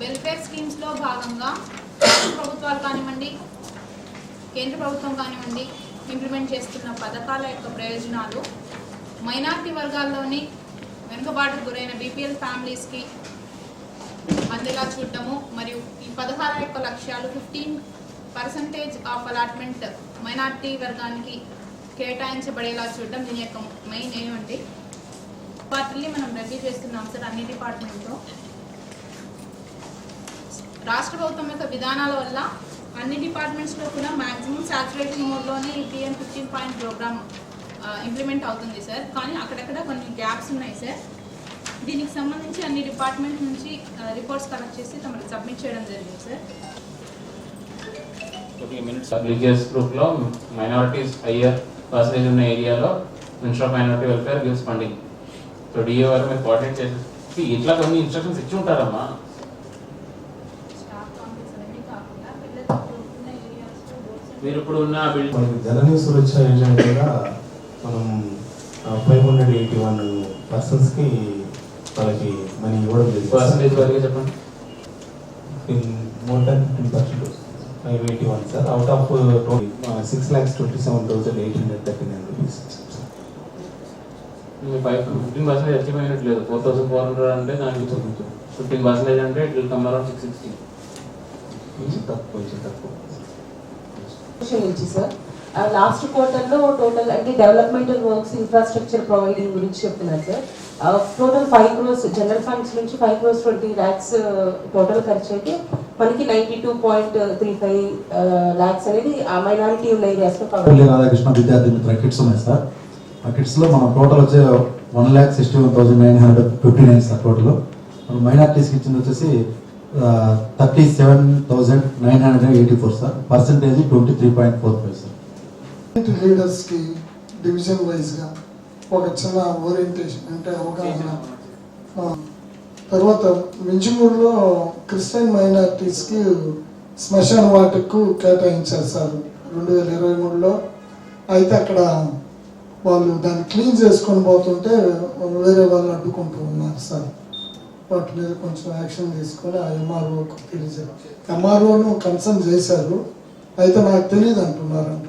Welfare స్కీమ్స్లో భాగంగా ప్రభుత్వాలు కానివ్వండి కేంద్ర ప్రభుత్వం కానివ్వండి ఇంప్లిమెంట్ చేస్తున్న పథకాల యొక్క ప్రయోజనాలు మైనార్టీ వర్గాల్లోని వెనుకబాటు గురైన బీపీఎల్ ఫ్యామిలీస్కి అందేలా చూడటము మరియు ఈ పదహారు యొక్క లక్ష్యాలు fifteen percentage of allotment minority వర్గానికి కేటాయించబడేలా చూడడం దీని యొక్క మెయిన్ ఏమండి వాటిని మనం రెడీ చేస్తున్నాం సార్ అన్ని డిపార్ట్మెంట్లో రాష్ట్ర ప్రభుత్వం యొక్క విధానాల వల్ల అన్ని డిపార్ట్మెంట్స్లో కూడా మాక్సిమం సాచురేషన్ మోడ్లోనే ఈ PM fifteen point program implement అవుతుంది సార్. కానీ అక్కడక్కడ కొన్ని గ్యాప్స్ ఉన్నాయి సార్. దీనికి సంబంధించి అన్ని డిపార్ట్మెంట్ నుంచి రిపోర్ట్స్ కలెక్ట్ చేసి తమకు సబ్మిట్ చేయడం జరిగింది సార్. మినిట్స్ రిలీజియస్ గ్రూప్లో మైనారిటీస్ హయ్యర్ పర్సెంటేజ్ ఉన్న ఏరియాలో minister of minority welfare gives funding. So DA వారు మీరు కోఆర్డినేట్ చేసి ఇట్లా కొన్ని ఇన్స్ట్రక్షన్స్ ఇచ్చి ఉంటారమ్మా. మీరు ఇప్పుడు ఉన్న బిల్డింగ్ మనకి జననీ సురక్ష యోజన కింద మనం ఫైవ్ హండ్రెడ్ ఎయిటీ వన్ పర్సన్స్కి వాళ్ళకి మనీ ఇవ్వడం పర్సంటేజ్ జరిగింది వరకు చెప్పండి more than fifteen percent five eighty one sir out of six lakhs twenty seven thousand eight hundred thirty nine rupees five fifteen percentage achieve అయినట్లేదు. Four thousand four hundred అంటే దానికి fifteen percentage అంటే it will come around six sixty కొంచెం తక్కువ కొంచెం తక్కువ. Sir last క్వార్టర్లో total అంటే developmental works infrastructure providing గురించి చెప్తున్నారు sir total five crores general funds నుంచి five crores twenty lakhs total ఖర్చు అయితే మనకి ninety two point three five lakhs అనేది ఆ మైనారిటీ ఉన్న ఏరియాస్లో రాధాకృష్ణ విద్యార్థి మిత్ర కిట్స్ ఉన్నాయి సార్ ఆ కిట్స్లో మనం టోటల్ వచ్చే one lakh sixty one thousand nine hundred fifty nine sir total మనం మైనార్టీస్కి ఇచ్చింది వచ్చేసి thirty seven thousand nine hundred eighty four sir percentage twenty three point four five sir లీడర్స్కి division వైజ్గా ఒక చిన్న ఓరియంటేషన్ అంటే అవగాహన. తర్వాత మించుమూరులో క్రిస్టియన్ మైనారిటీస్కి శ్మశాన వాటికు కేటాయించారు సార్ రెండు వేల ఇరవై మూడులో. అయితే అక్కడ వాళ్ళు దాన్ని క్లీన్ చేసుకొని పోతుంటే వేరే వాళ్ళు అడ్డుకుంటూ ఉన్నారు సార్. వాటి మీద కొంచెం యాక్షన్ తీసుకొని ఆ ఎంఆర్ఓకు తెలియజేయాలి ఎంఆర్ఓను కన్సర్న్ చేశారు. అయితే నాకు తెలియదు అంటున్నారంట.